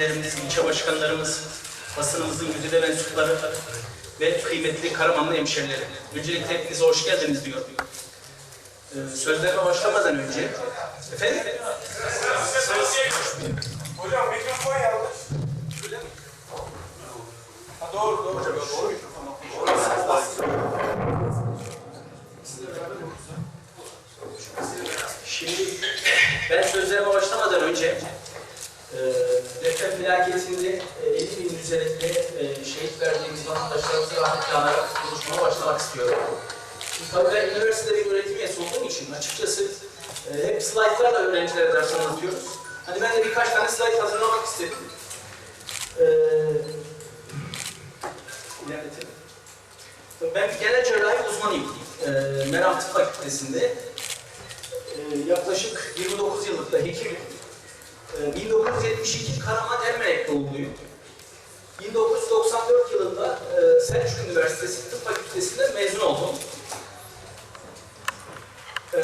Lerimiz, ilçe başkanlarımız, basınımızın güzide mensupları ve kıymetli Karamanlı hemşerileri. Öncelikle hepinize hoş geldiniz diyorum. Ee, sözlerime başlamadan önce, efendim? Hocam mikrofon yanlış. Öyle mi? Ha doğru doğru. Hocam, doğru mikrofon. Şimdi ben sözlerime başlamadan önce e, deprem felaketinde e, 50 bin üzerinde e, şehit verdiğimiz vatandaşlarımızı rahmetle anarak konuşmaya başlamak istiyorum. Tabii ben üniversitede bir öğretim üyesi olduğum için açıkçası e, hep slaytlarla öğrencilere ders anlatıyoruz. Hani ben de birkaç tane slayt hazırlamak istedim. E, ilerletelim. Ben genel cerrahi uzmanıyım. E, Meram Tıp Fakültesi'nde. E, yaklaşık 29 yıllık da hekimim. E, 1972 Karaman Ermenek doğumluyum. 1994 yılında e, Selçuk Üniversitesi Tıp Fakültesi'nden mezun oldum. E,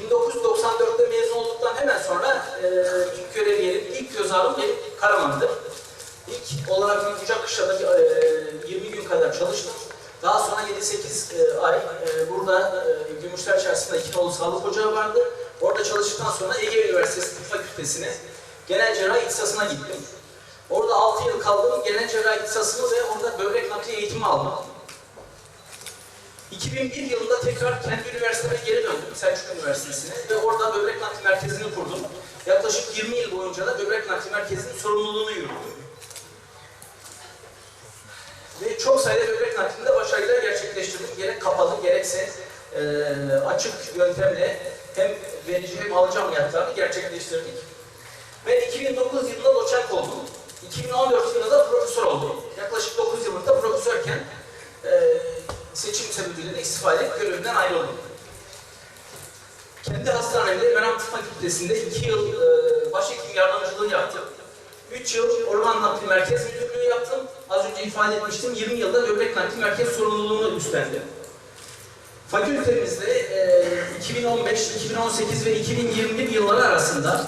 1994'te mezun olduktan hemen sonra e, ilk görev yerim, ilk göz ağrım benim Karaman'dı. İlk olarak bir Bucak Kışla'da e, 20 gün kadar çalıştım. Daha sonra 7-8 e, ay e, burada e, Gümüşler Çarşısı'nda iki nolu sağlık ocağı vardı. Orada çalıştıktan sonra Ege Üniversitesi Tıp Fakültesine genel cerrahi ihtisasına gittim. Orada 6 yıl kaldım. Genel cerrahi ihtisasımı ve orada böbrek nakli eğitimi aldım. 2001 yılında tekrar kendi üniversiteme geri döndüm Selçuk Üniversitesi'ne ve orada böbrek nakli merkezini kurdum. Yaklaşık 20 yıl boyunca da böbrek nakli merkezinin sorumluluğunu yürüttüm. Ve çok sayıda böbrek naklinde başarılar gerçekleştirdim. Gerek kapalı gerekse açık yöntemle hem verici hem alıcı ameliyatlarını gerçekleştirdik. Ben 2009 yılında doçent oldum. 2014 yılında da profesör oldum. Yaklaşık 9 yılında profesörken e, seçim sebebiyle istifa edip görevimden ayrıldım. Kendi hastanemde Meram Tıp Fakültesi'nde 2 yıl e, başhekim yardımcılığı yaptım. 3 yıl Orman Nakli Merkez Müdürlüğü yaptım. Az önce ifade etmiştim. 20 yılda böbrek nakli merkez sorumluluğunu üstlendim. Fakültemizde 2015, 2018 ve 2021 yılları arasında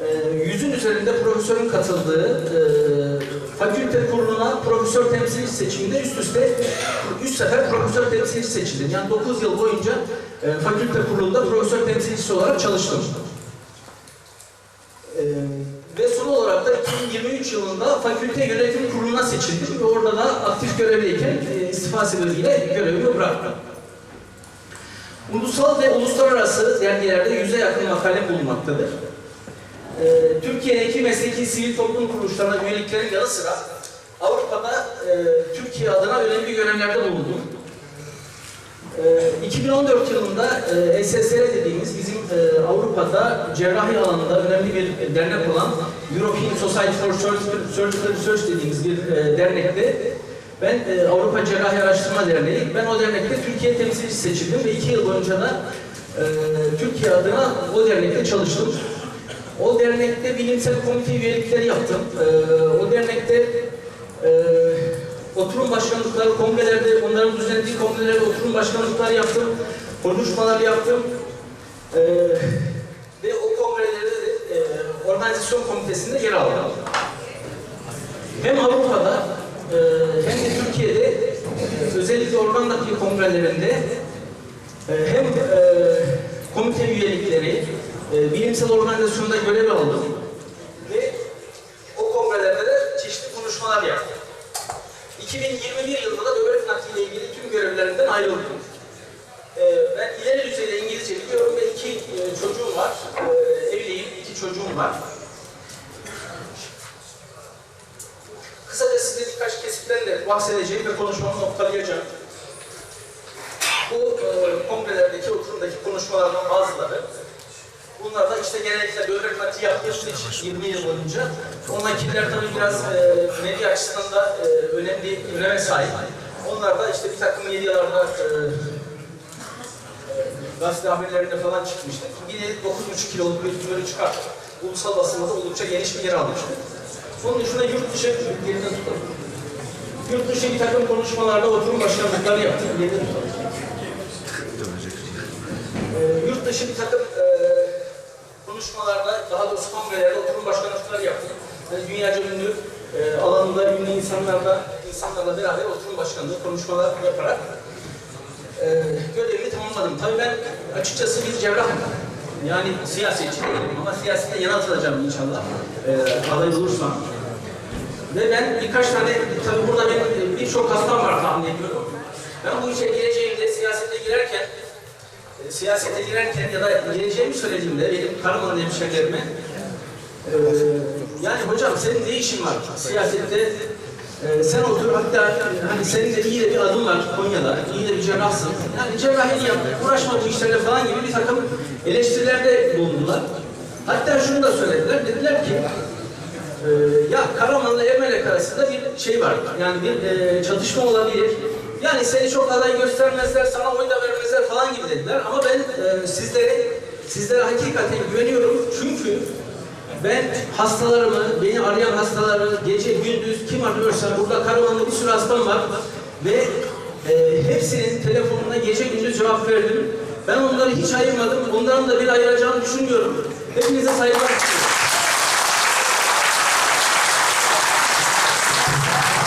e, yüzün üzerinde profesörün katıldığı e, fakülte kuruluna profesör temsilci seçiminde üst üste 3 sefer profesör temsilci seçildim. Yani 9 yıl boyunca e, fakülte kurulunda profesör temsilcisi olarak çalıştım. Ve son olarak da 2023 yılında fakülte yönetim kuruluna seçildim ve orada da aktif görevdeyken e, istifa sebebiyle görevimi bıraktım. Ulusal ve uluslararası dergilerde yüze yakın makale bulunmaktadır. Ee, Türkiye'deki mesleki sivil toplum kuruluşlarına üyeliklerin yanı sıra Avrupa'da e, Türkiye adına önemli görevlerde bulundum. Ee, 2014 yılında e, SSR dediğimiz bizim e, Avrupa'da cerrahi alanında önemli bir dernek olan European Society for Surgical Research dediğimiz bir e, dernekte ben e, Avrupa Cerrahi Araştırma Derneği, ben o dernekte Türkiye temsilcisi seçildim ve iki yıl boyunca da e, Türkiye adına o dernekte çalıştım. O dernekte bilimsel komite üyelikleri yaptım. E, o dernekte e, oturum başkanlıkları, kongrelerde, onların düzenlediği kongrelerde oturum başkanlıkları yaptım. Konuşmalar yaptım. E, ve o kongrelerde de e, organizasyon komitesinde yer aldım. Hem Avrupa'da e, hem özellikle organ nakli kongrelerinde e, hem e, komite üyelikleri, e, bilimsel organizasyonda görev aldım ve o kongrelerde de çeşitli konuşmalar yaptım. 2021 yılında da böbrek nakliyle ilgili tüm görevlerimden ayrıldım. Ben ileri düzeyde İngilizce biliyorum ve iki çocuğum var. Evliyim, iki çocuğum var. Kısaca size birkaç kesitten de bahsedeceğim ve konuşmamı noktalayacağım. Bu e, kongrelerdeki, oturumdaki konuşmalardan bazıları. Bunlar da işte genellikle böbrek nakli yaptığım için 20 yıl boyunca. O nakiller tabii biraz e, medya açısından da e, önemli ünleme sahip. Onlar da işte bir takım medyalarda e, e, gazete haberlerinde falan çıkmıştı. Yine 9,5 kiloluk bir tümörü çıkarttı. Ulusal basında oldukça geniş bir yer almıştı. Onun dışında yurt dışı, tutalım. Yurt dışı bir takım konuşmalarda oturum başkanlıkları yaptık. Geride tutalım. Ee, yurt dışı bir takım e, konuşmalarda, daha doğrusu kongrelerde oturum başkanlıkları yaptım. Ben dünyaca ünlü e, alanında ünlü insanlarla, insanlarla beraber oturum başkanlığı, konuşmalar yaparak e, görevimi tamamladım. Tabii ben açıkçası bir cerrahım. Yani siyasetçi değilim ama siyasete yana atılacağım inşallah. E, aday olursam. Ve ben birkaç tane, tabii burada benim birçok hastam var tahmin ediyorum. Ben bu işe gireceğimde, siyasete girerken, e, siyasete girerken ya da gireceğimi söylediğimde benim karımla hemşerilerime e, yani hocam senin ne işin var siyasette? E, sen otur hatta hani senin de iyi de bir adın var Konya'da, iyi de bir cerrahsın. Yani cerrahini yap, uğraşma bu işlerle falan gibi bir takım eleştirilerde bulundular. Hatta şunu da söylediler, dediler ki ee, ya Karaman'la Emelek arasında bir şey var. Yani bir e, çatışma olabilir. Yani seni çok aday göstermezler, sana oy da vermezler falan gibi dediler. Ama ben e, sizlere sizlere hakikaten güveniyorum. Çünkü ben hastalarımı, beni arayan hastaları gece gündüz kim arıyorsa burada Karaman'da bir sürü hastam var ve e, hepsinin telefonuna gece gündüz cevap verdim. Ben onları hiç ayırmadım. Onların da bir ayıracağını düşünmüyorum. Hepinize saygılar.